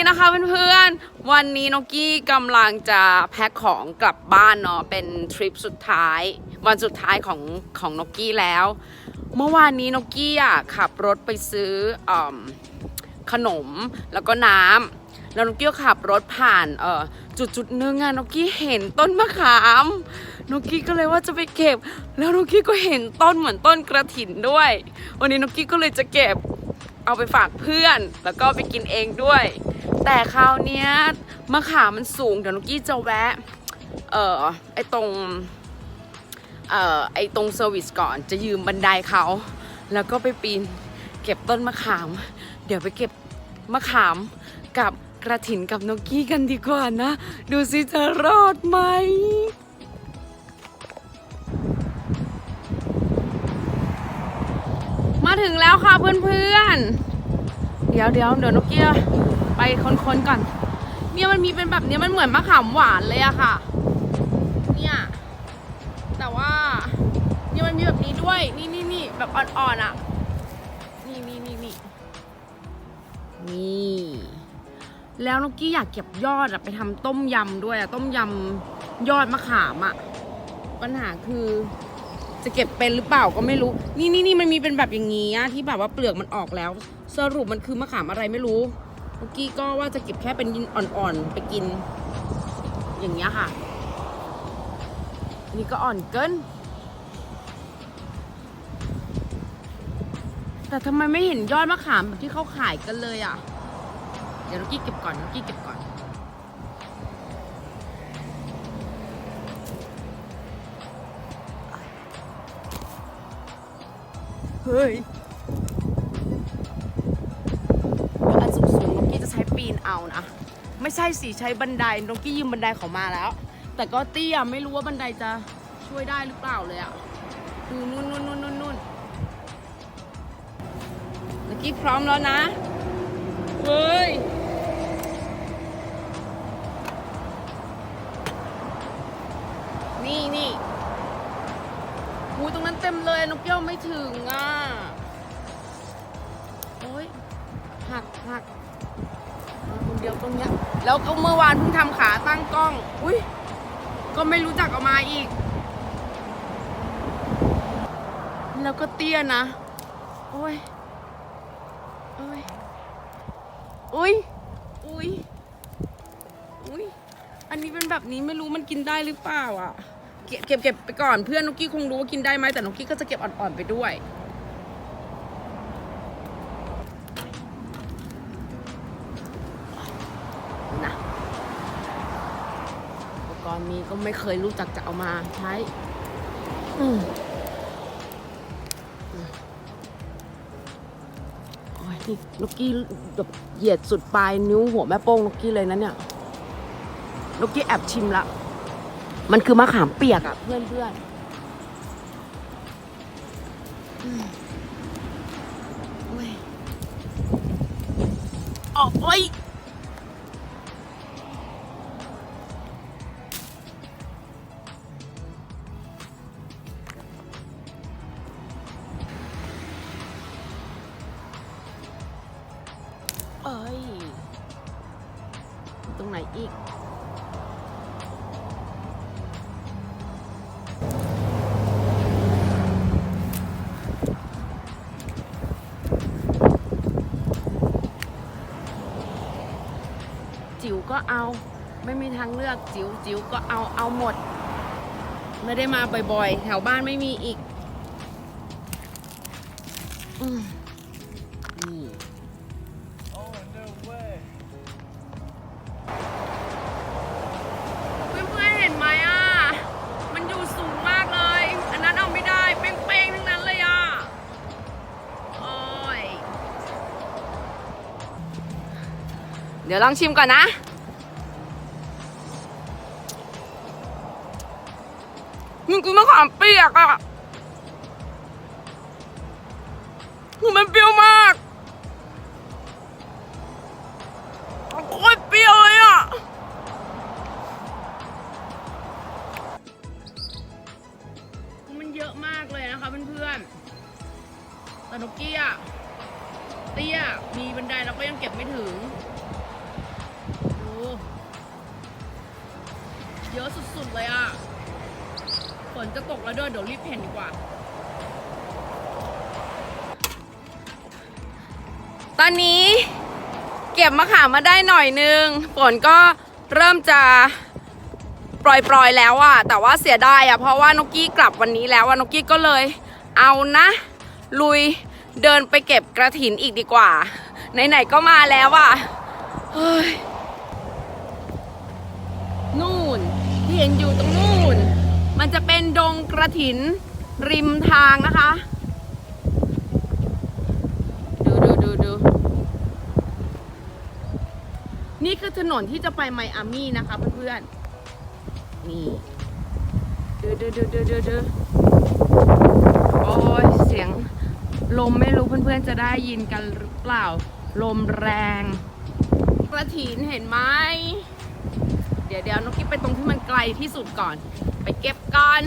สวัสดีนะคะเพื่อนๆ วันนี้นกกี้กำลังจะแพ็คของกลับบ้านเนาะเป็นทริปสุดท้าย วันสุดท้ายของของนกกี้แล้ว เมื่อวานนี้นกกี้อะขับรถไปซื้ออขนมแล้วก็น้ำแล้วนกกี้ก็ขับรถผ่านเอ่อจุดจุดๆหนึงอะนกกี้เห็นต้นมะขามนกกี้ก็เลยว่าจะไปเก็บ แล้วนกกี้ก็เห็นต้นเหมือนต้นกระถินด้วย วันนี้นกกี้ก็เลยจะเก็บเอาไปฝากเพื่อน แล้วก็ไปกินเองด้วย แต่คราวเนี้ยมะขามมันสูง เดี๋ยวนุกกี้จะแวะ เอ่อ ไอตรง เอ่อ ไอตรงเซอร์วิสก่อน จะยืมบันไดเขา แล้วก็ไปปีน เก็บต้นมะขาม เดี๋ยวไปเก็บมะขามกับกระถินกับนกกี้กันดีกว่านะ ดูสิจะรอดไหมมาถึงแล้วค่ะเพื่อนๆ เดี๋ยวเดี๋ยวเดี๋ยวนกเกีย ไปค้นๆก่อน เนี่ยมันมีเป็นแบบเนี้ยมันเหมือนมะขามหวานเลยอะค่ะ เนี่ย แต่ว่าเนี่ยมันมีแบบนี้ด้วย นี่นี่นี่แบบอ่อนๆอะนี่นี่นี่นี่นี่ แล้วนกกี้อยากเก็บยอดอะไปทำต้มยำด้วยอะต้มยำยอดมะขามอะปัญหาคือจะเก็บเป็นหรือเปล่าก็ไม่รู้ นี่นี่นี่มันมีเป็นแบบอย่างงี้อะที่แบบว่าเปลือกมันออกแล้ว สรุปมันคือมะขามอะไรไม่รู้ เมื่อกี้ก็ว่าจะเก็บแค่เป็นอ่อนๆไปกิน อย่างเงี้ยค่ะ นี่ก็อ่อนเกิน แต่ทำไมไม่เห็นยอดมะขามแบบที่เขาขายกันเลยอะ เดี๋ยวน้อกี้เก็บก่อนน้อกี้เก็บก่อนเฮ้ย เอานะ ไม่ใช่สิใช้บันไดนกกี้ยืมบันไดเขามาแล้ว แต่ก็เตี้ยไม่รู้ว่าบันไดจะช่วยได้หรือเปล่าเลยอะดูนู่นนู่นนู่นนู่นนู่นนกกี้พร้อมแล้วนะเฮ้ยนี่นี่หูตรงนั้นเต็มเลยนกเกี้ยวไม่ถึงอะ โอ้ยหักหัก เดียวตรงเนี้ย แล้วก็เมื่อวานเพิ่งทำขาตั้งกล้อง อุ้ยก็ไม่รู้จักเออกมาอีก แล้วก็เตี้ยนะ โอ้ย โอ้ย อุ้ย อุ้ย อุ้ย อันนี้เป็นแบบนี้ไม่รู้มันกินได้หรือเปล่าอะ เก็บเก็บเก็บไปก่อนเพื่อนนกกี้คงรู้ว่ากินได้ไหมแต่นกกี้ก็จะเก็บอ่อนๆไปด้วย นะอุปกรณ์มีก็ไม่เคยรู้จักจะเอามาใช้อืมอืมโอ้ยนี่นกกี้แบบเหยียดสุดปลายนิ้วหัวแม่โป้งนกกี้เลยนะเนี่ยนกกี้แอบชิมละ มันคือมะขามเปียกอะเพื่อนเพื่อนอืมโอ้ย เอ้ย ตรงไหนอีก จิ๋วก็เอา ไม่มีทางเลือกจิ๋วจิ๋วก็เอาเอาหมด ไม่ได้มาบ่อยๆ แถวบ้านไม่มีอีก อืม ดี๋ยวลองชิมก่อนนะ มันกูอมะขามเปียกอะคืมันเปรี้ยวมากโคตรเปรี้ยวเลยอะมันเยอะมากเลยนะคะเพื่อนๆแต่นกเกี้ยเตี้ย มีบันไดเราก็ยังเก็บไม่ถึง นจะตกแล้วด้วยเดี๋ยวรีบเพ่นดีกว่า ตอนนี้เก็บมะขามมาได้หน่อยนึงฝนก็เริ่มจะปล่อยๆแล้วอะแต่ว่าเสียดายอะเพราะว่านกกี้กลับวันนี้แล้วอะนกกี้ก็เลย เอานะ ลุยเดินไปเก็บกระถินอีกดีกว่า ไหนๆก็มาแล้วอะเฮ้ย นู่นที่เห็นอยู่ตรงนู่น มันจะเป็นดงกระถินริมทางนะคะ ดูดูดูดูนี่คือถนนที่จะไปไมอามี่นะคะเพื่อนๆ นี่ ดูดูดูดูดูดูโอ้ยเสียงลมไม่รู้เพื่อนๆจะได้ยินกันหรือเปล่า ลมแรง กระถินเห็นไหม เดี๋ยวเดี๋ยวนกกิ๊บไปตรงที่มันไกลที่สุดก่อน ไปเก็บก่อน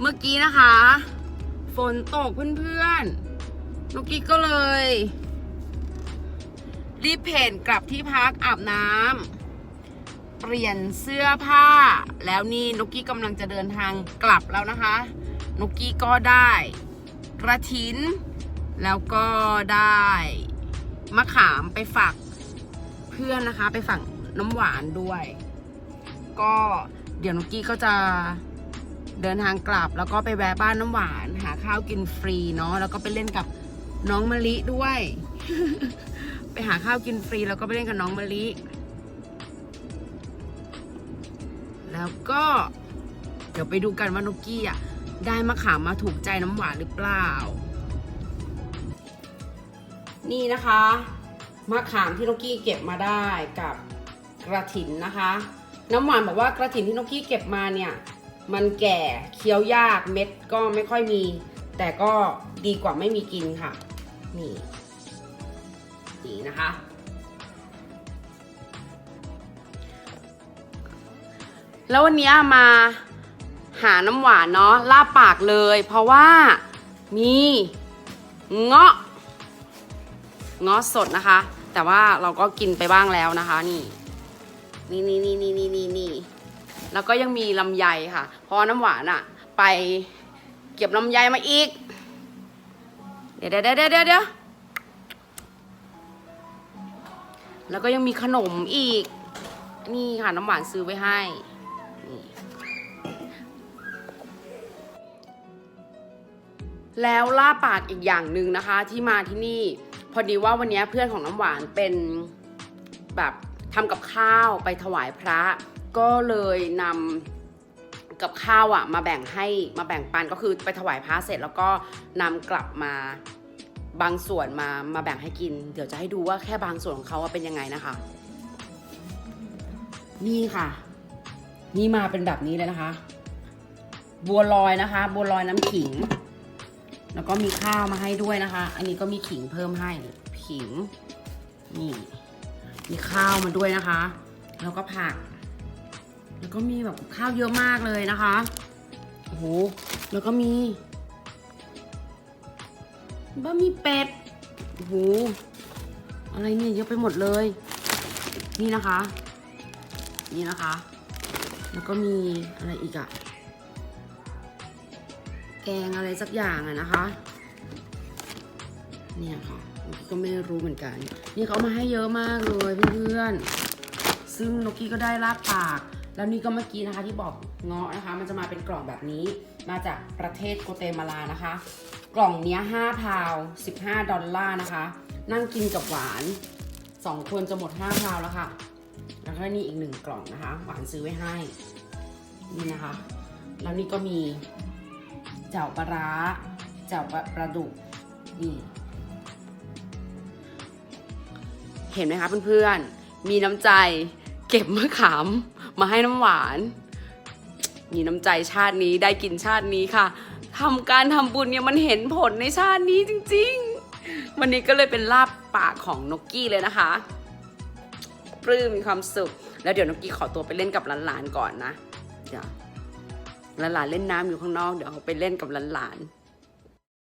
เมื่อกี้นะคะ ฝนตกเพื่อนๆนกกี้ก็เลย รีบเพนกลับที่พักอาบน้ำเปลี่ยนเสื้อผ้า แล้วนี่นกกี้กำลังจะเดินทางกลับแล้วนะคะนกกี้ก็ได้กระถิน แล้วก็ได้มะขามไปฝากเพื่อนนะคะ ไปฝากน้ำหวานด้วย ก็เดี๋ยวนกกี้ก็จะ เดินทางกลับแล้วก็ไปแวะบ้านน้ำหวาน หาข้าวกินฟรีเนาะแล้วก็ไปเล่นกับน้องมะลิด้วย ไปหาข้าวกินฟรีแล้วก็ไปเล่นกับน้องมะลิ แล้วก็ เดี๋ยวไปดูกันว่านกกี้อะได้มะขามมาถูกใจน้ำหวานหรือเปล่า นี่นะคะมะขามที่นกกี้เก็บมาได้กับกระถินนะคะ น้ำหวานบอกว่ากระถินที่นกกี้เก็บมาเนี่ย มันแก่เคี้ยวยากเม็ดก็ไม่ค่อยมี แต่ก็ดีกว่าไม่มีกินค่ะ นี่นี่นะคะ แล้ววันนี้มาหาน้ำหวานเนาะลาปากเลย เพราะว่ามีเงาะเงาะสดนะคะ แต่ว่าเราก็กินไปบ้างแล้วนะคะ นี่ นี่นี่นี่นี่นี่นี่ แล้วก็ยังมีลำไยค่ะ เพราะน้ำหวานอะไปเก็บลำไยมาอีก เดี๋ยวเดี๋ยวเดี๋ยวเดี๋ยวแล้วก็ยังมีขนมอีก นี่ค่ะน้ำหวานซื้อไว้ให้แล้วล่าปากอีกอย่างหนึ่งนะคะที่มาที่นี่ พอดีว่าวันนี้เพื่อนของน้ำหวานเป็นแบบทำกับข้าวไปถวายพระ ก็เลยนำกับข้าวอะมาแบ่งให้มาแบ่งปันก็คือไปถวายพระเสร็จ แล้วก็นำกลับมาบางส่วนมามาแบ่งให้กิน เดี๋ยวจะให้ดูว่าแค่บางส่วนของเขาว่าเป็นยังไงนะคะ นี่ค่ะ นี่มาเป็นแบบนี้เลยนะคะ บัวลอยนะคะ บัวลอยน้ำขิง แล้วก็มีข้าวมาให้ด้วยนะคะ อันนี้ก็มีขิงเพิ่มให้ขิง นี่ มีข้าวมาด้วยนะคะ แล้วก็ผัก แล้วก็มีแบบข้าวเยอะมากเลยนะคะ โอ้โห แล้วก็มีบะหมี่เป็ด โอ้โห อะไรเนี่ยเยอะไปหมดเลย นี่นะคะ นี่นะคะ แล้วก็มีอะไรอีกอะแกงอะไรสักอย่างอะนะคะ เนี่ยค่ะก็ไม่รู้เหมือนกัน นี่เขามาให้เยอะมากเลยเพื่อนๆ ซึ่งนกกี้ก็ได้ลาบปาก แล้วนี่ก็เมื่อกี้นะคะที่บอกเงาะนะคะ มันจะมาเป็นกล่องแบบนี้ มาจากประเทศโกเตมาลานะคะ กล่องเนี้ย5พาวด์15ดอลลาร์นะคะ นั่งกินกับหวาน2คนจะหมด5พาวแล้วค่ะ แล้วก็นี่อีกหนึ่งกล่องนะคะ หวานซื้อไว้ให้นี่นะคะ แล้วนี่ก็มีเจ่าปลาร้าเจ่าปลาปลาดุกนี่เห็นไหมคะเพื่อนๆ มีน้ำใจเก็บมะขาม มาให้น้ำหวาน มีน้ำใจชาตินี้ได้กินชาตินี้ค่ะทำการทำบุญเนี่ยมันเห็นผลในชาตินี้จริง ๆ วันนี้ก็เลยเป็นลาบปากของนกกี้เลยนะคะ ปลื้มมีความสุข แล้วเดี๋ยวนกกี้ขอตัวไปเล่นกับหลานๆก่อนนะเดี๋ยวหลานๆเล่นน้ำอยู่ข้างนอกเดี๋ยวเขาไปเล่นกับหลานๆ